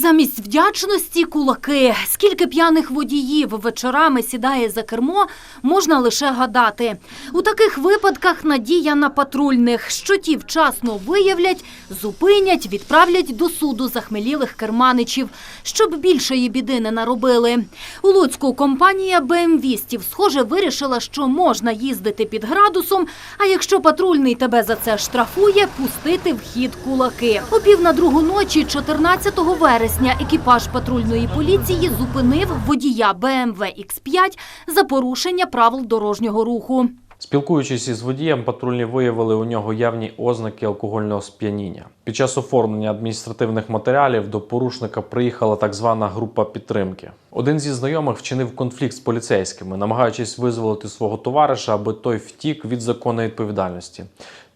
Замість вдячності кулаки. Скільки п'яних водіїв вечорами сідає за кермо, можна лише гадати. У таких випадках надія на патрульних, що ті вчасно виявлять, зупинять, відправлять до суду захмелілих керманичів, щоб більшої біди не наробили. У Луцьку компанія БМВістів, схоже, вирішила, що можна їздити під градусом, а якщо патрульний тебе за це штрафує, пустити в хід кулаки. О пів на другу ночі, 14 вересня, екіпаж патрульної поліції зупинив водія БМВ X5 за порушення правил дорожнього руху. Спілкуючись із водієм, патрульні виявили у нього явні ознаки алкогольного сп'яніння. Під час оформлення адміністративних матеріалів до порушника приїхала так звана група підтримки. Один зі знайомих вчинив конфлікт з поліцейськими, намагаючись визволити свого товариша, аби той втік від законної відповідальності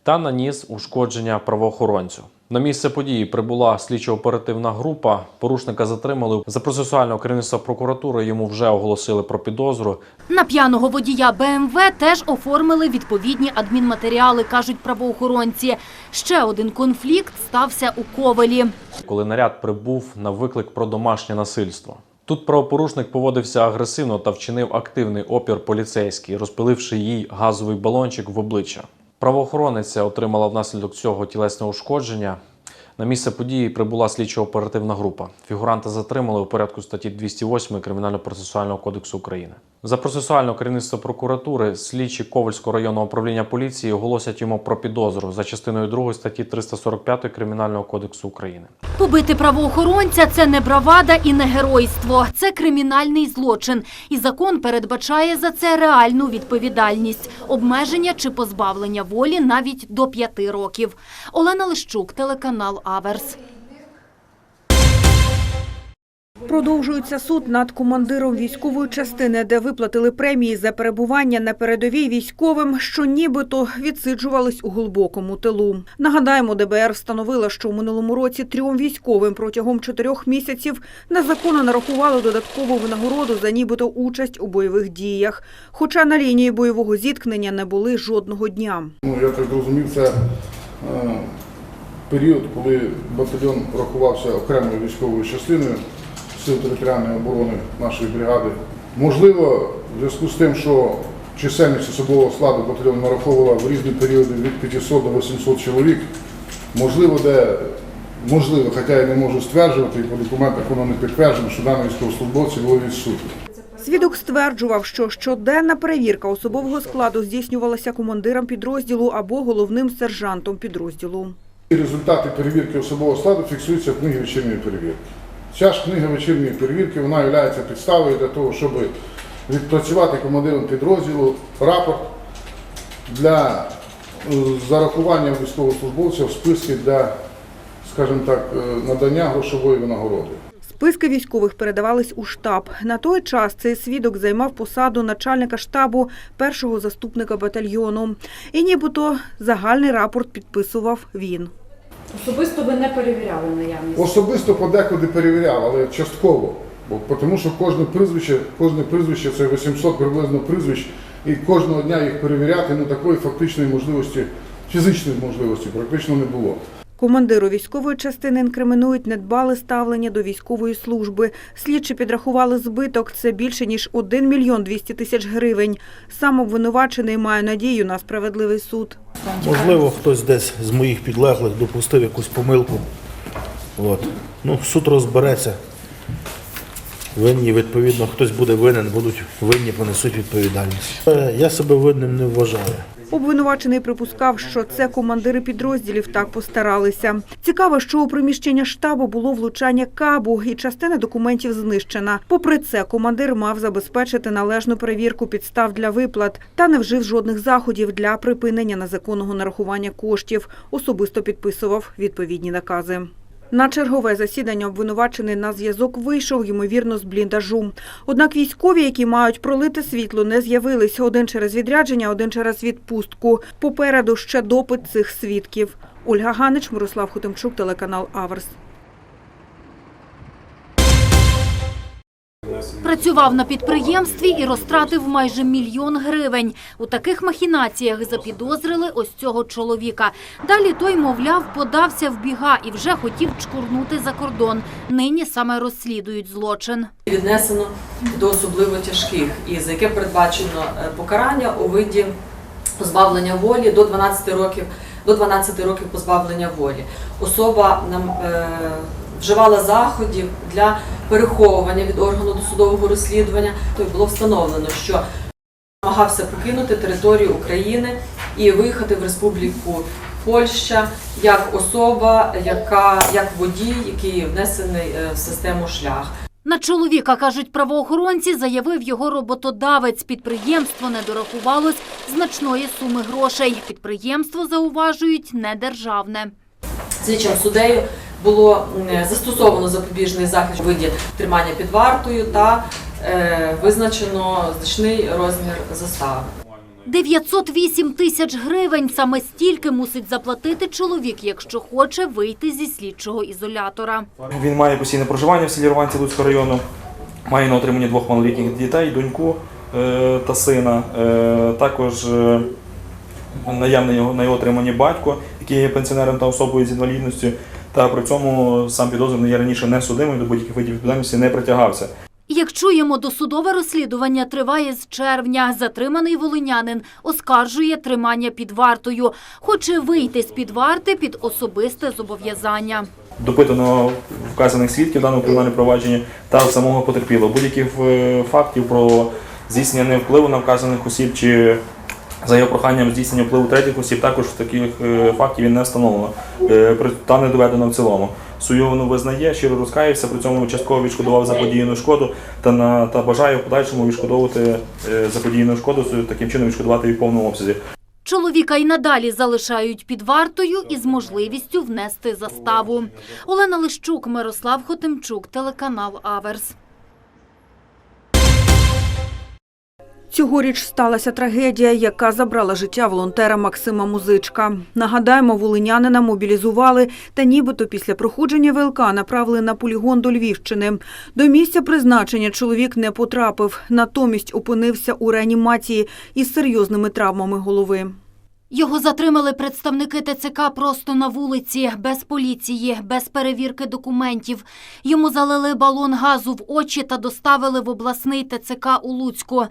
та наніс ушкодження правоохоронцю. На місце події прибула слідчо-оперативна група. Порушника затримали за процесуального керівництва прокуратури. Йому вже оголосили про підозру. На п'яного водія БМВ теж оформили відповідні адмінматеріали, кажуть правоохоронці. Ще один конфлікт стався у Ковелі. коли наряд прибув на виклик про домашнє насильство. Тут правопорушник поводився агресивно та вчинив активний опір поліцейський, розпиливши їй газовий балончик в обличчя. Правоохоронниця отримала внаслідок цього тілесне ушкодження. На місце події прибула слідчо-оперативна група. Фігуранта затримали у порядку статті 208 Кримінально-процесуального кодексу України. За процесуального керівництва прокуратури слідчі Ковальського районного управління поліції оголосять йому про підозру за частиною 2 статті 345 Кримінального кодексу України. Побити правоохоронця – це не бравада і не геройство. Це кримінальний злочин. І закон передбачає за це реальну відповідальність – обмеження чи позбавлення волі навіть до п'яти років. Олена Лищук, телеканал «Аверс». Продовжується суд над командиром військової частини, де виплатили премії за перебування на передовій військовим, що нібито відсиджувались у глибокому тилу. Нагадаємо, ДБР встановила, що у минулому році трьом військовим протягом чотирьох місяців незаконно нарахували додаткову винагороду за нібито участь у бойових діях. Хоча на лінії бойового зіткнення не були жодного дня. Ну, я так зрозумів, це е, період, коли батальйон рахувався окремою військовою частиною Сил територіальної оборони нашої бригади. Можливо, в зв'язку з тим, що чисельність особового складу батальйону нараховувала в різні періоди від 500 до 800 чоловік, можливо, де можливо, хоча я не можу стверджувати, і по документах воно не підтверджено, що дані військовослужбовці були відсутні. Свідок стверджував, що щоденна перевірка особового складу здійснювалася командиром підрозділу або головним сержантом підрозділу. Результати перевірки особового складу фіксуються в книгі вечірньої перевірки. Ця ж книга вечірньої перевірки вона є підставою для того, щоб відпрацювати командиром підрозділу рапорт для е, зарахування військовослужбовця в списки для, скажімо так, е, надання грошової винагороди. Списки військових передавались у штаб. На той час цей свідок займав посаду начальника штабу першого заступника батальйону. І нібито загальний рапорт підписував він. Особисто ви не перевіряли наявність. Особисто подекуди перевіряв, але частково. Бо тому що кожне прізвище, кожне прізвище це 800 приблизно прізвищ, і кожного дня їх перевіряти, ну такої фактичної можливості, фізичної можливості практично не було. Командиру військової частини інкримінують недбале ставлення до військової служби. Слідчі підрахували збиток. Це більше ніж 1 мільйон 200 тисяч гривень. Сам обвинувачений має надію на справедливий суд. Можливо, хтось десь з моїх підлеглих допустив якусь помилку. От. Ну, суд розбереться. Винні, відповідно, хтось буде винен, будуть винні, понесуть відповідальність. Е, Я себе винним не вважаю. Обвинувачений припускав, що це командири підрозділів так постаралися. Цікаво, що у приміщення штабу було влучання кабу, і частина документів знищена. Попри це, командир мав забезпечити належну перевірку підстав для виплат та не вжив жодних заходів для припинення незаконного нарахування коштів. Особисто підписував відповідні накази. На чергове засідання обвинувачений на зв'язок вийшов, ймовірно, з бліндажу. Однак військові, які мають пролити світло, не з'явились. Один через відрядження, один через відпустку. Попереду ще допит цих свідків. Ольга Ганич, Мирослав Хотимчук, телеканал Аверс. Працював на підприємстві і розтратив майже мільйон гривень. У таких махінаціях запідозрили ось цього чоловіка. Далі той, мовляв, подався в біга і вже хотів чкурнути за кордон. Нині саме розслідують злочин. віднесено до особливо тяжких, і за яке передбачено е, покарання у виді позбавлення волі до 12 років до 12 років позбавлення волі. Особа нам е, вживала заходів для переховування від органу досудового розслідування. То було встановлено, що намагався покинути територію України і виїхати в Республіку Польща як особа, яка як водій, який внесений е, в систему шлях. На чоловіка, кажуть правоохоронці, заявив його роботодавець. Підприємство не дорахувалось значної суми грошей. Підприємство, зауважують, не державне. Слідчим суддею було застосовано запобіжний захід у виді тримання під вартою та е, визначено значний розмір застави. 908 тисяч гривень. Саме стільки мусить заплатити чоловік, якщо хоче вийти зі слідчого ізолятора. Він має постійне проживання в селі Рванці Луцького району, має на отриманні двох малолітніх дітей, доньку е, та сина. Е, також наявний його, на його отриманні батько, який є пенсіонером та особою з інвалідністю. Та при цьому сам підозрюваний є раніше не судимий, до будь-яких видів відповідальності не притягався. Як чуємо, досудове розслідування триває з червня. Затриманий волинянин оскаржує тримання під вартою. Хоче вийти з-під варти під особисте зобов'язання. допитано вказаних свідків в даному кримінальному провадженні та самого потерпілого. Будь-яких е, фактів про здійснення впливу на вказаних осіб чи за його проханням здійснення впливу третіх осіб також таких е, фактів він не встановлено е, та не доведено в цілому. Свою визнає, щиро розкаявся, при цьому частково відшкодував заподіяну шкоду та на та бажає в подальшому відшкодовувати е, заподіяну шкоду, таким чином відшкодувати її в повному обсязі. Чоловіка й надалі залишають під вартою із можливістю внести заставу. Олена Лищук, Мирослав Хотимчук, телеканал Аверс. Цьогоріч сталася трагедія, яка забрала життя волонтера Максима Музичка. Нагадаємо, волинянина мобілізували та нібито після проходження ВЛК направили на полігон до Львівщини. До місця призначення чоловік не потрапив, натомість опинився у реанімації із серйозними травмами голови. Його затримали представники ТЦК просто на вулиці, без поліції, без перевірки документів. Йому залили балон газу в очі та доставили в обласний ТЦК у Луцьку.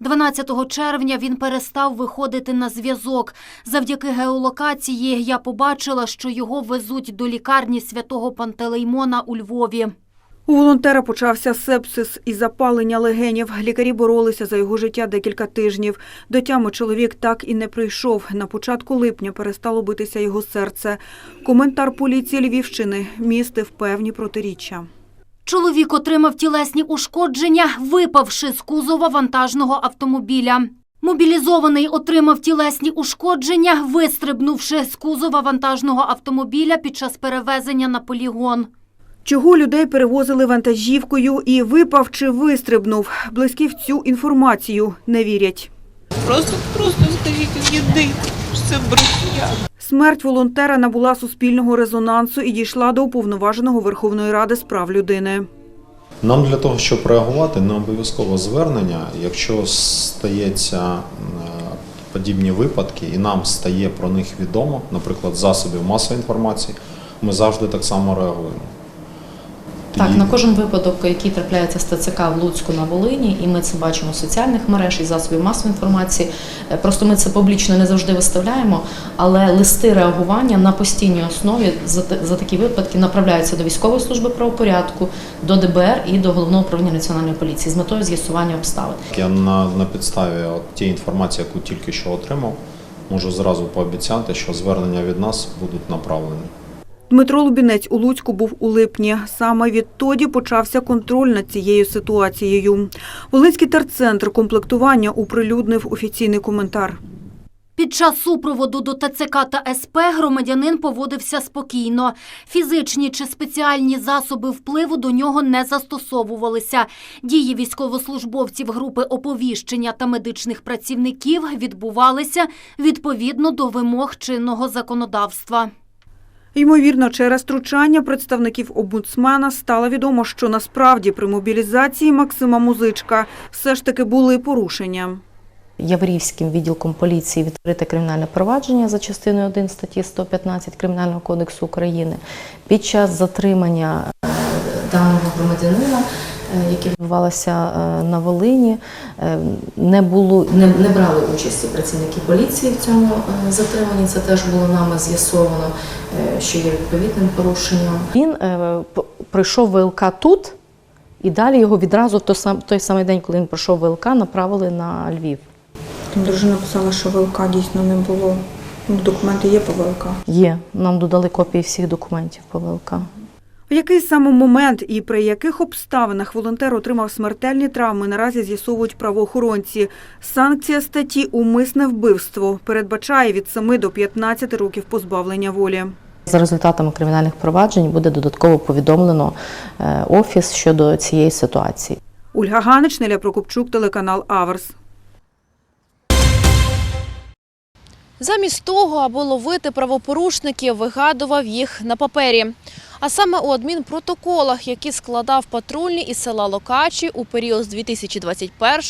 12 червня він перестав виходити на зв'язок. Завдяки геолокації я побачила, що його везуть до лікарні святого Пантелеймона у Львові. У волонтера почався сепсис і запалення легенів. Лікарі боролися за його життя декілька тижнів. До тями чоловік так і не прийшов. На початку липня перестало битися його серце. Коментар поліції Львівщини містив певні протиріччя. Чоловік отримав тілесні ушкодження, випавши з кузова вантажного автомобіля. Мобілізований отримав тілесні ушкодження, вистрибнувши з кузова вантажного автомобіля під час перевезення на полігон. Чого людей перевозили вантажівкою і випав чи вистрибнув. Близькі в цю інформацію не вірять. Просто, просто скажіть, єдине, що це брехня. Смерть волонтера набула суспільного резонансу і дійшла до уповноваженого Верховної Ради з прав людини. Нам для того, щоб реагувати, не обов'язково звернення. Якщо стається е, подібні випадки, і нам стає про них відомо, наприклад, засобів масової інформації, ми завжди так само реагуємо. Так, на кожен випадок, який трапляється з ТЦК в Луцьку на Волині, і ми це бачимо з соціальних мереж і засобів масової інформації. Е, Просто ми це публічно не завжди виставляємо, але листи реагування на постійній основі за, за такі випадки направляються до військової служби правопорядку, до ДБР і до головного управління національної поліції з метою з'ясування обставин. Я на, на підставі от тієї інформації, яку тільки що отримав, можу зразу пообіцяти, що звернення від нас будуть направлені. Дмитро Лубінець у Луцьку був у липні. Саме відтоді почався контроль над цією ситуацією. Волинський терцентр комплектування оприлюднив офіційний коментар. Під час супроводу до ТЦК та СП громадянин поводився спокійно. Фізичні чи спеціальні засоби впливу до нього не застосовувалися. Дії військовослужбовців групи оповіщення та медичних працівників відбувалися відповідно до вимог чинного законодавства. Ймовірно, через втручання представників омбудсмена стало відомо, що насправді при мобілізації Максима Музичка все ж таки були порушення. Яворівським відділком поліції відкрите кримінальне провадження за частиною 1 статті 115 Кримінального кодексу України. Під час затримання е, даного громадянина, е, яке відбувалося е, на Волині, е, не було не, не брали участі працівники поліції в цьому затриманні. Це теж було нами з'ясовано, що є відповідним порушенням. Він е, пройшов ВЛК тут. І далі його відразу в той сам- той самий день, коли він пройшов ВЛК, направили на Львів. Там дружина писала, що ВЛК дійсно не було. Ну, документи є по ВЛК. Є, нам додали копії всіх документів по ВЛК. В який саме момент і при яких обставинах волонтер отримав смертельні травми, наразі з'ясовують правоохоронці. Санкція статті «Умисне вбивство» передбачає від 7 до 15 років позбавлення волі. За результатами кримінальних проваджень буде додатково повідомлено е, офіс щодо цієї ситуації. Ольга Ганич, Неля Прокопчук, телеканал Аверс. Замість того, аби ловити правопорушників, вигадував їх на папері. А саме у адмінпротоколах, які складав патрульний із села Локачі у період з 2021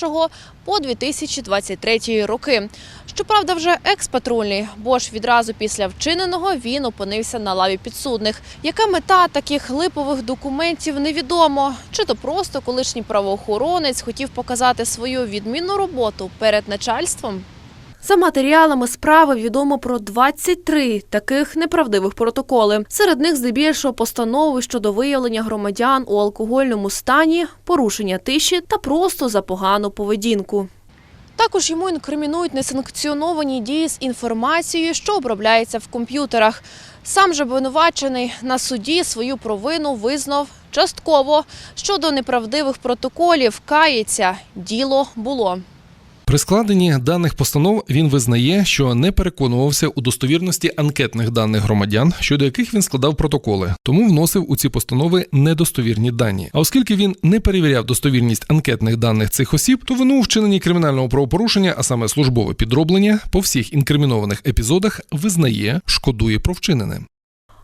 по 2023 роки. Щоправда, вже експатрульний, бо ж відразу після вчиненого він опинився на лаві підсудних. Яка мета таких липових документів невідомо. Чи то просто колишній правоохоронець хотів показати свою відмінну роботу перед начальством? За матеріалами справи відомо про 23 таких неправдивих протоколи. Серед них здебільшого постанови щодо виявлення громадян у алкогольному стані, порушення тиші та просто за погану поведінку. Також йому інкримінують несанкціоновані дії з інформацією, що обробляється в комп'ютерах. Сам же обвинувачений на суді свою провину визнав частково. Щодо неправдивих протоколів, кається, діло було. При складенні даних постанов він визнає, що не переконувався у достовірності анкетних даних громадян, щодо яких він складав протоколи, тому вносив у ці постанови недостовірні дані. А оскільки він не перевіряв достовірність анкетних даних цих осіб, то вину у вчиненні кримінального правопорушення, а саме службове підроблення, по всіх інкримінованих епізодах визнає, шкодує про вчинене.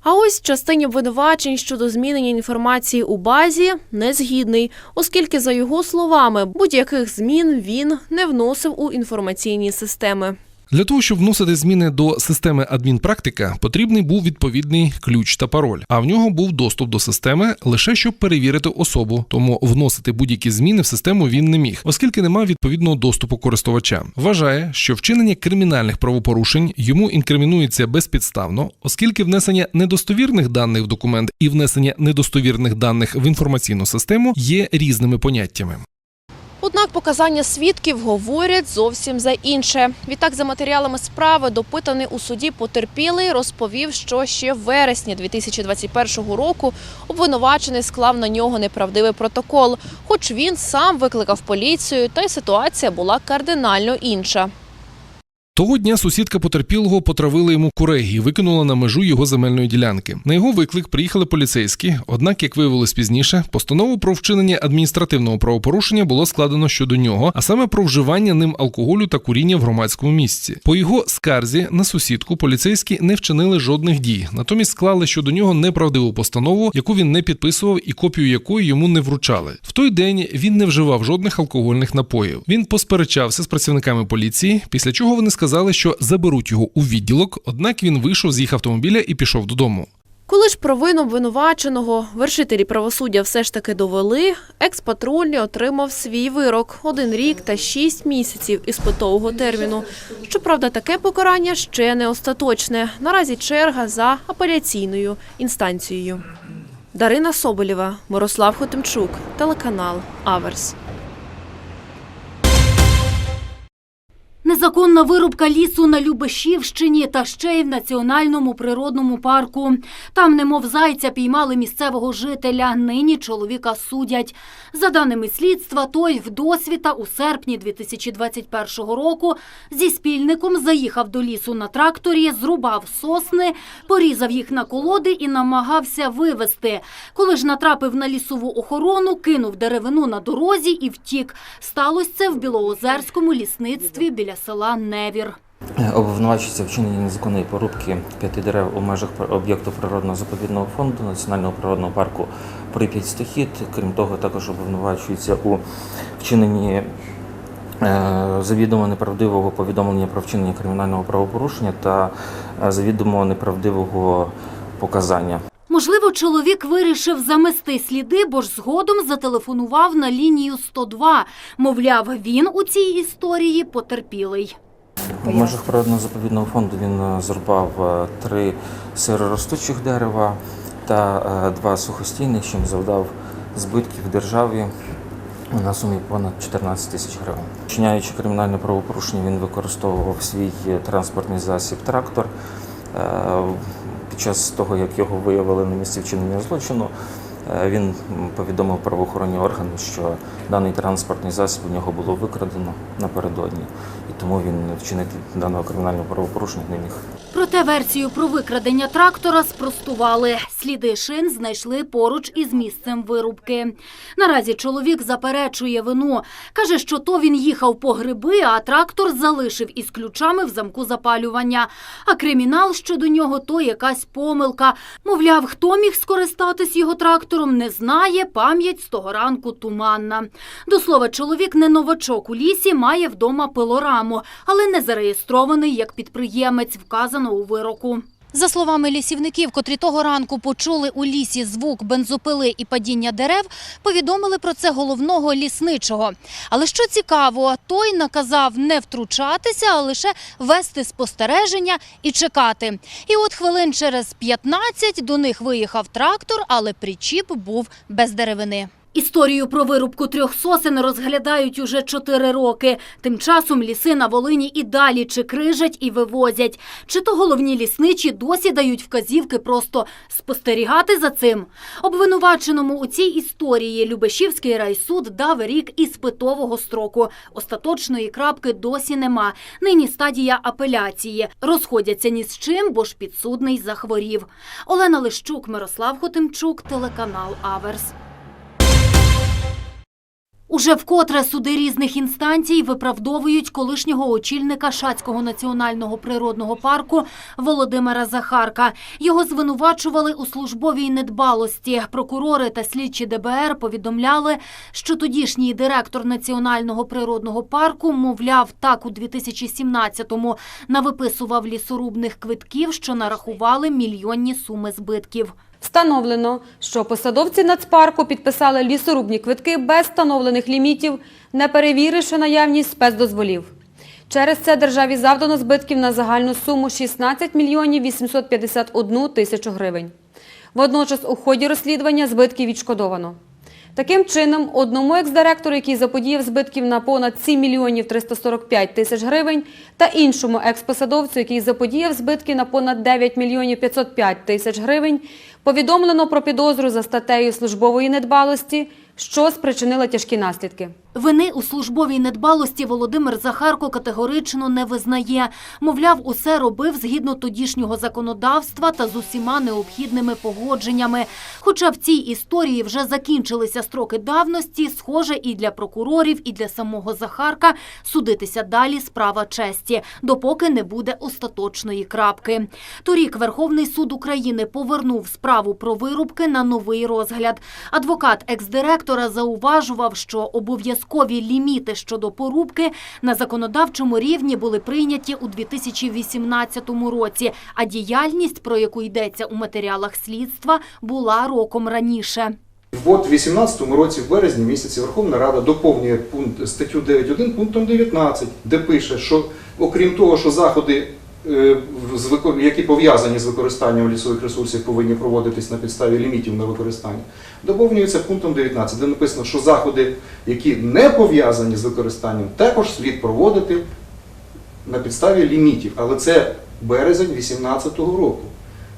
А ось частині обвинувачень щодо змінення інформації у базі не згідний, оскільки, за його словами, будь-яких змін він не вносив у інформаційні системи. Для того, щоб вносити зміни до системи адмінпрактика, потрібний був відповідний ключ та пароль. А в нього був доступ до системи лише щоб перевірити особу, тому вносити будь-які зміни в систему він не міг, оскільки не мав відповідного доступу користувача. Вважає, що вчинення кримінальних правопорушень йому інкримінується безпідставно, оскільки внесення недостовірних даних в документ і внесення недостовірних даних в інформаційну систему є різними поняттями. Однак показання свідків говорять зовсім за інше. Відтак, за матеріалами справи, допитаний у суді потерпілий розповів, що ще в вересні 2021 року обвинувачений склав на нього неправдивий протокол, хоч він сам викликав поліцію, та й ситуація була кардинально інша. Того дня сусідка потерпілого потравила йому куреги і викинула на межу його земельної ділянки. На його виклик приїхали поліцейські. Однак, як виявилось пізніше, постанову про вчинення адміністративного правопорушення було складено щодо нього, а саме про вживання ним алкоголю та куріння в громадському місці. По його скарзі на сусідку поліцейські не вчинили жодних дій, натомість склали щодо нього неправдиву постанову, яку він не підписував і копію якої йому не вручали. В той день він не вживав жодних алкогольних напоїв. Він посперечався з працівниками поліції, після чого вони сказали, що заберуть його у відділок. Однак він вийшов з їх автомобіля і пішов додому. Коли ж провину обвинуваченого вершителі правосуддя все ж таки довели, експатрульний отримав свій вирок – один рік та шість місяців іспитового терміну. Щоправда, таке покарання ще не остаточне. Наразі черга за апеляційною інстанцією. Дарина Соболєва, Мирослав Хотимчук, телеканал Аверс. Незаконна вирубка лісу на Любешівщині та ще й в національному природному парку. Там, немов зайця, піймали місцевого жителя. Нині чоловіка судять. За даними слідства, той вдосвіта у серпні 2021 року зі спільником заїхав до лісу на тракторі, зрубав сосни, порізав їх на колоди і намагався вивезти. Коли ж натрапив на лісову охорону, кинув деревину на дорозі і втік. Сталося це в Білоозерському лісництві біля села Невір. Обвинувачується вчинені незаконної порубки п'яти дерев у межах об'єкту природного заповідного фонду Національного природного парку Прип'ять Стохід. Крім того, також обвинувачується у вчиненні е, завідомо неправдивого повідомлення про вчинення кримінального правопорушення та е, завідомо неправдивого показання. Можливо, чоловік вирішив замести сліди, бо ж згодом зателефонував на лінію 102. Мовляв, він у цій історії потерпілий. В межах природного заповідного фонду він е, зрубав е, три сироростучих дерева та е, два сухостійних, чим завдав збитків державі на сумі понад 14 тисяч гривень. Вчиняючи кримінальне правопорушення, він використовував свій транспортний засіб трактор. Час того, як його виявили на місці вчинення злочину, е, він повідомив правоохоронні органи, що даний транспортний засіб у нього було викрадено напередодні, і тому він вчинити даного кримінального правопорушення не міг. Проте версію про викрадення трактора спростували. Сліди шин знайшли поруч із місцем вирубки. Наразі чоловік заперечує вину. Каже, що то він їхав по гриби, а трактор залишив із ключами в замку запалювання. А кримінал щодо нього то якась помилка. Мовляв, хто міг скористатись його трактором, не знає. Пам'ять з того ранку туманна. До слова, чоловік не новачок у лісі, має вдома пилораму, але не зареєстрований як підприємець, вказано у вироку. За словами лісівників, котрі того ранку почули у лісі звук бензопили і падіння дерев, повідомили про це головного лісничого. Але що цікаво, той наказав не втручатися, а лише вести спостереження і чекати. І от хвилин через 15 до них виїхав трактор, але причіп був без деревини. Історію про вирубку трьох сосен розглядають уже чотири роки. Тим часом ліси на Волині і далі чи крижать і вивозять. Чи то головні лісничі досі дають вказівки просто спостерігати за цим. Обвинуваченому у цій історії Любешівський райсуд дав рік іспитового строку. Остаточної крапки досі нема. Нині стадія апеляції. Розходяться ні з чим, бо ж підсудний захворів. Олена Лищук, Мирослав Хотимчук, телеканал Аверс. Уже вкотре суди різних інстанцій виправдовують колишнього очільника Шацького національного природного парку Володимира Захарка. Його звинувачували у службовій недбалості. Прокурори та слідчі ДБР повідомляли, що тодішній директор національного природного парку, мовляв, так у 2017-му навиписував лісорубних квитків, що нарахували мільйонні суми збитків. Встановлено, що посадовці нацпарку підписали лісорубні квитки без встановлених лімітів, не перевіривши наявність спецдозволів. Через це державі завдано збитків на загальну суму 16 мільйонів 851 тисячу гривень. Водночас у ході розслідування збитки відшкодовано. Таким чином, одному екс-директору, який заподіяв збитків на понад 7 мільйонів 345 тисяч гривень, та іншому екс-посадовцю, який заподіяв збитки на понад 9 мільйонів 505 тисяч гривень, повідомлено про підозру за статтею службової недбалості, що спричинила тяжкі наслідки. Вини у службовій недбалості Володимир Захарко категорично не визнає. Мовляв, усе робив згідно тодішнього законодавства та з усіма необхідними погодженнями. Хоча в цій історії вже закінчилися строки давності, схоже, і для прокурорів, і для самого Захарка судитися далі справа честі, допоки не буде остаточної крапки. Торік Верховний суд України повернув справу про вирубки на новий розгляд. Адвокат екс-директора зауважував, що Обов'язкові ліміти щодо порубки на законодавчому рівні були прийняті у 2018 році, а діяльність, про яку йдеться у матеріалах слідства, була роком раніше. От в 18 році, в березні місяці, Верховна Рада доповнює пункт статтю 9.1 пунктом 19, де пише, що окрім того, що заходи, які пов'язані з використанням лісових ресурсів, повинні проводитись на підставі лімітів на використання, доповнюється пунктом 19, де написано, що заходи, які не пов'язані з використанням, також слід проводити на підставі лімітів. Але це березень 2018 року.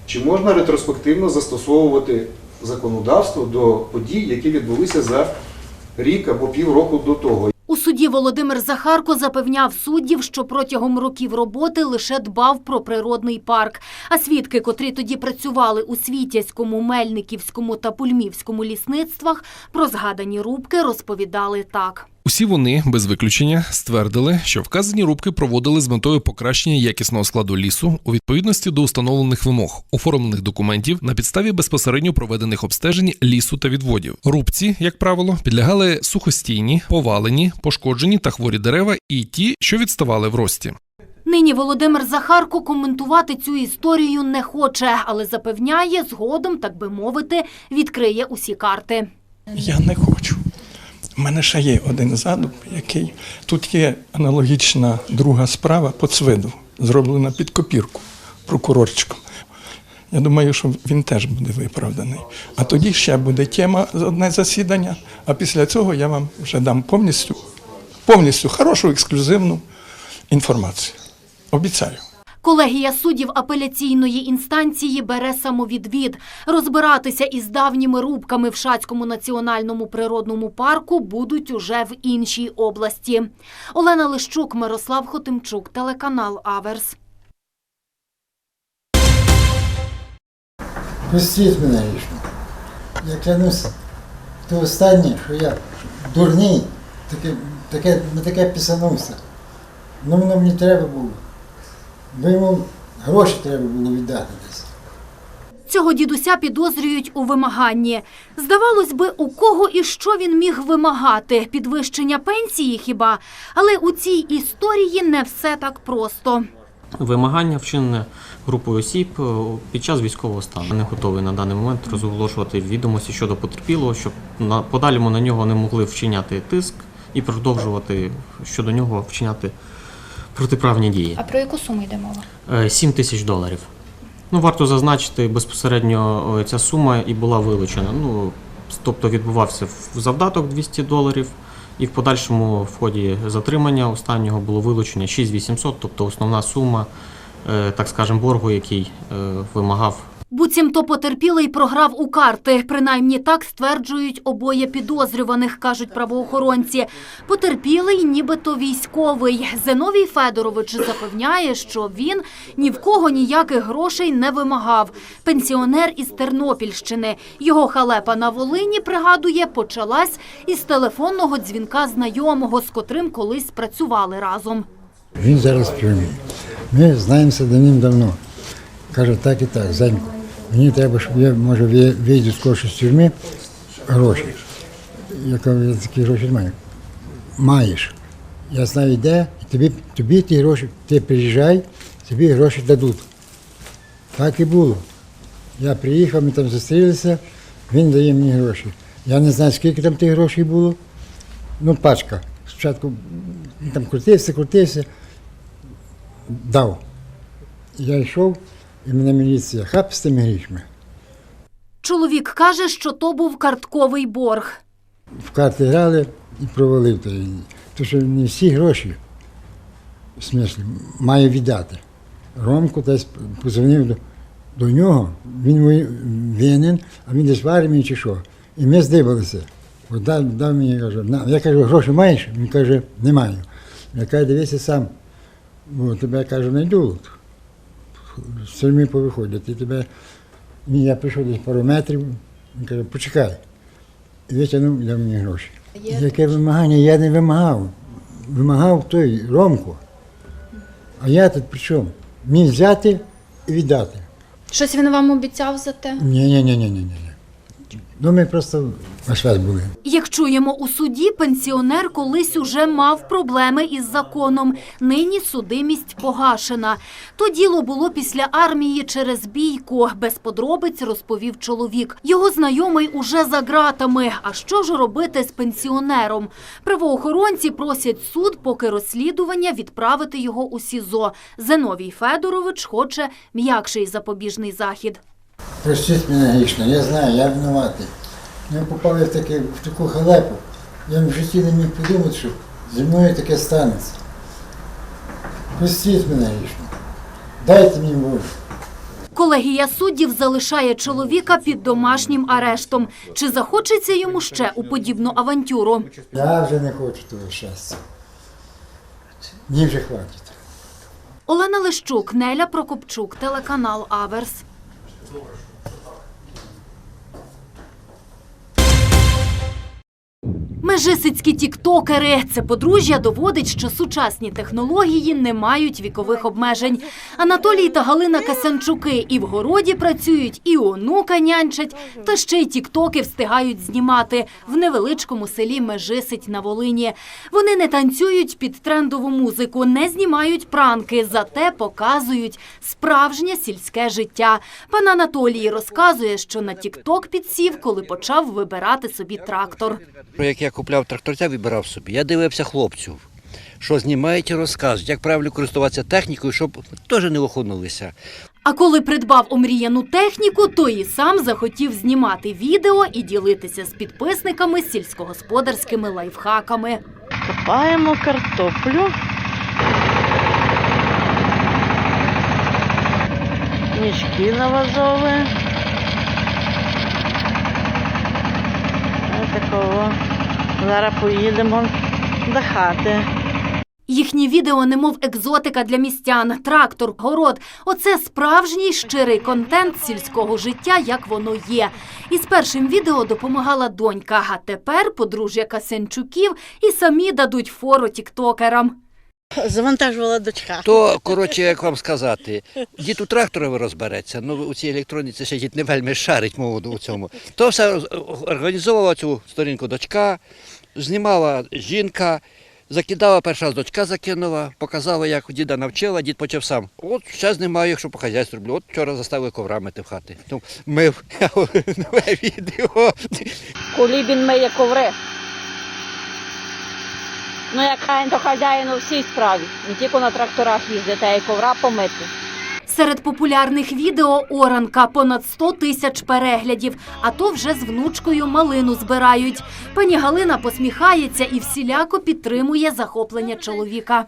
Чи можна ретроспективно застосовувати законодавство до подій, які відбулися за рік або півроку до того? У суді Володимир Захарко запевняв суддів, що протягом років роботи лише дбав про природний парк. А свідки, котрі тоді працювали у Світязькому, Мельниківському та Пульмівському лісництвах, про згадані рубки розповідали так. Усі вони без виключення ствердили, що вказані рубки проводили з метою покращення якісного складу лісу у відповідності до установлених вимог, оформлених документів на підставі безпосередньо проведених обстежень лісу та відводів. Рубці, як правило, підлягали сухостійні, повалені, пошкоджені та хворі дерева і ті, що відставали в рості. Нині Володимир Захарко коментувати цю історію не хоче, але запевняє, згодом, так би мовити, відкриє усі карти. Я не хочу. У мене ще є один задум, який тут є аналогічна друга справа по цвиду, зроблена під копірку прокурорчиком. Я думаю, що він теж буде виправданий. А тоді ще буде тема одне засідання, а після цього я вам вже дам повністю, повністю хорошу ексклюзивну інформацію. Обіцяю. Колегія суддів апеляційної інстанції бере самовідвід. Розбиратися із давніми рубками в Шацькому національному природному парку будуть уже в іншій області. Олена Лищук, Мирослав Хотимчук, телеканал Аверс. Простіть мене грішно. Я клянуся, то останнє, що я дурний, таке, таке, на таке писанувся. Ну воно мені треба було. Бо йому гроші треба було віддати десь. Цього дідуся підозрюють у вимаганні. Здавалось би, у кого і що він міг вимагати? Підвищення пенсії хіба? Але у цій історії не все так просто. Вимагання вчинене групою осіб е, під час військового стану. Не готовий на даний момент розголошувати відомості щодо потерпілого, щоб на подальшому на нього не могли вчиняти тиск і продовжувати щодо нього вчиняти протиправні дії. А про яку суму йде мова? Е, 7 тисяч доларів. Ну, варто зазначити, безпосередньо е, ця сума і була вилучена. Ну, тобто відбувався в завдаток 200 доларів, і в подальшому в ході затримання останнього було вилучення 6800, тобто основна сума, е, так скажемо, боргу, який е, вимагав Буцімто потерпілий програв у карти. Принаймні так стверджують обоє підозрюваних, кажуть правоохоронці. Потерпілий нібито військовий. Зиновій Федорович запевняє, що він ні в кого ніяких грошей не вимагав. Пенсіонер із Тернопільщини. Його халепа на Волині, пригадує, почалась із телефонного дзвінка знайомого, з котрим колись працювали разом. Він зараз в тюрмі. Ми знаємося давним-давно. Каже, так і так, Зенько, мені треба, щоб я, може, ви- вийду скорше з тюрми, гроші. Я кажу, я такі гроші не маю. Маєш. Я знаю, де, і тобі, тобі ті гроші, ти приїжджай, тобі гроші дадуть. Так і було. Я приїхав, ми там зустрілися, він дає мені гроші. Я не знаю, скільки там тих грошей було. Ну, пачка. Спочатку там крутився, крутився, дав. Я йшов, і мене міліція хап з тими грішми. Чоловік каже, що то був картковий борг. В карти грали і провалив той. Тому що не всі гроші, в смислі, має віддати. Ромко десь позвонив до, до нього, він винен, а він десь в армії чи що. І ми здивилися. От дав, дав мені, каже, на. я кажу, гроші маєш? Він каже, не маю. Я кажу, дивися сам, бо тебе кажу, знайду. З тюрми повиходять. І тебе. Я прийшов десь пару метрів, він каже, почекай. І витягнув для мені гроші. Яке вимагання? Я не вимагав. Вимагав той Ромко. А я тут при чому? Міг взяти і віддати. Щось він вам обіцяв за те? Ні, ні, ні, ні, ні, ні. Ну, ми просто на свят були. Як чуємо у суді, пенсіонер колись уже мав проблеми із законом. Нині судимість погашена. То діло було після армії через бійку. Без подробиць розповів чоловік. Його знайомий уже за ґратами. А що ж робити з пенсіонером? Правоохоронці просять суд, поки розслідування відправити його у СІЗО. Зиновій Федорович хоче м'якший запобіжний захід. Простіть мене грішно, я знаю, я винуватий. Ми попали в, таке, в таку халепу. Я в житті не міг подумати, що зі мною таке станеться. Простіть мене грішно. Дайте мені волю. Колегія суддів залишає чоловіка під домашнім арештом. Чи захочеться йому ще у подібну авантюру? Я вже не хочу того щастя. Мені вже хватить. Олена Лищук, Неля Прокопчук, телеканал Аверс. source. Межисицькі тіктокери. Це подружжя доводить, що сучасні технології не мають вікових обмежень. Анатолій та Галина Касянчуки і в городі працюють, і онука нянчать, та ще й тіктоки встигають знімати в невеличкому селі Межисить на Волині. Вони не танцюють під трендову музику, не знімають пранки, зате показують справжнє сільське життя. Пан Анатолій розказує, що на тікток підсів, коли почав вибирати собі трактор. Як я купляв тракторця, вибирав собі, я дивився хлопців, що знімають і розказують, як правильно користуватися технікою, щоб теж не охонулися. А коли придбав омріяну техніку, то і сам захотів знімати відео і ділитися з підписниками сільськогосподарськими лайфхаками. Копаємо картоплю. Мішки навазові. Ось такого. Зараз поїдемо до хати. Їхні відео немов екзотика для містян, трактор, город. Оце справжній щирий контент сільського життя, як воно є. І з першим відео допомагала донька, а тепер подружжя Касенчуків і самі дадуть фору тіктокерам. Завантажувала дочка. То, коротше, як вам сказати, дід у тракторові розбереться, ну у цій електроніці ще дід не вельми шарить мову у цьому. То все організовувала цю сторінку дочка, знімала жінка. Закидала перша раз дочка закинула, показала, як діда навчила, дід почав сам. От ще знімаю, якщо по хазяйству роблю. От вчора заставили ковра мити в хати. Тому мив нове відео. Коли він миє коври. Ну, як хай то хазяїн у всій справі. Не тільки на тракторах їздити, а й ковра помити. Серед популярних відео оранка понад 100 тисяч переглядів, а то вже з внучкою малину збирають. Пані Галина посміхається і всіляко підтримує захоплення чоловіка.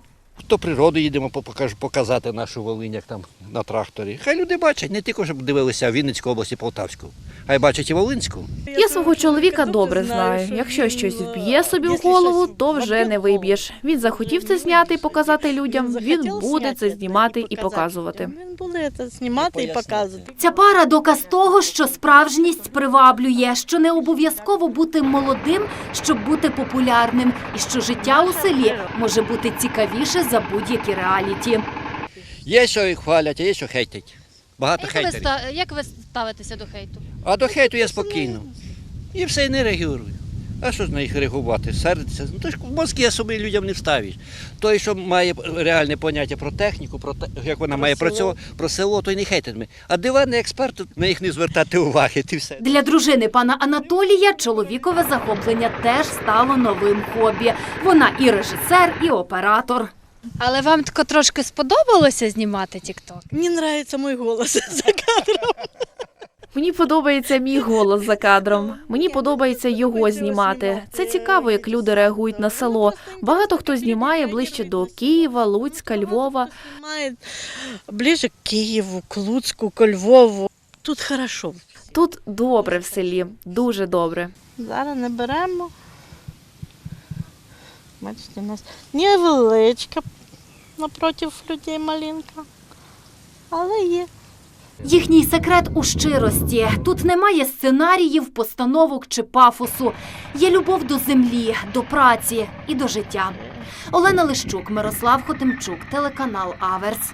То природу їдемо показати нашу Волинь, як там на тракторі. Хай люди бачать, не тільки щоб дивилися Вінницьку область і Полтавську, хай бачать і Волинську. Я свого чоловіка добре знаю. Якщо щось вб'є собі в голову, то вже не виб'єш. Він захотів це зняти і показати людям. Він буде це знімати і показувати. Він буде це знімати і показувати. Ця пара доказ того, що справжність приваблює, що не обов'язково бути молодим, щоб бути популярним, і що життя у селі може бути цікавіше за будь-які реаліті. Є, що їх хвалять, а є, що хейтять. Багато хейтерів. як ви ставитеся до хейту? А до хейту я спокійно. І все, і не реагую. А що ж на їх реагувати? Сердитися? Ну то ж в мозки я собі людям не вставиш. Той, що має реальне поняття про техніку, про те, як вона має працювати, про село, той не хейтитиме. А диванний експерт на їх не звертати уваги. Ти все. Для дружини пана Анатолія чоловікове захоплення теж стало новим хобі. Вона і режисер, і оператор. Але вам тако трошки сподобалося знімати тікток? Мені подобається мій голос за кадром. Мені подобається мій голос за кадром. Мені подобається його знімати. Це цікаво, як люди реагують на село. Багато хто знімає ближче до Києва, Луцька, Львова. Ближче к Києву, к Луцьку, к Львову. Тут хорошо. Тут добре в селі, дуже добре. Зараз не беремо. Бачите, у нас невеличка напроти людей малинка. Але є. Їхній секрет у щирості. Тут немає сценаріїв, постановок чи пафосу. Є любов до землі, до праці і до життя. Олена Лищук, Мирослав Хотимчук, телеканал Аверс.